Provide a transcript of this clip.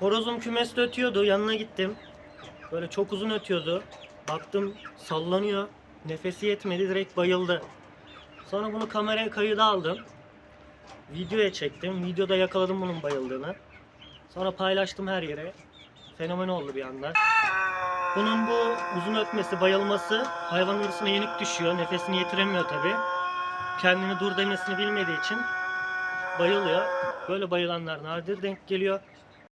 Horozum kümeste ötüyordu. Yanına gittim. Böyle çok uzun ötüyordu. Baktım sallanıyor. Nefesi yetmedi. Direkt bayıldı. Sonra bunu kameraya kayıda aldım. Videoya çektim. Videoda yakaladım bunun bayıldığını. Sonra paylaştım her yere. Fenomen oldu bir anda. Bunun bu uzun ötmesi, bayılması hayvan hırsına yenik düşüyor. Nefesini yetiremiyor tabi. Kendini dur demesini bilmediği için bayılıyor. Böyle bayılanlar nadir denk geliyor.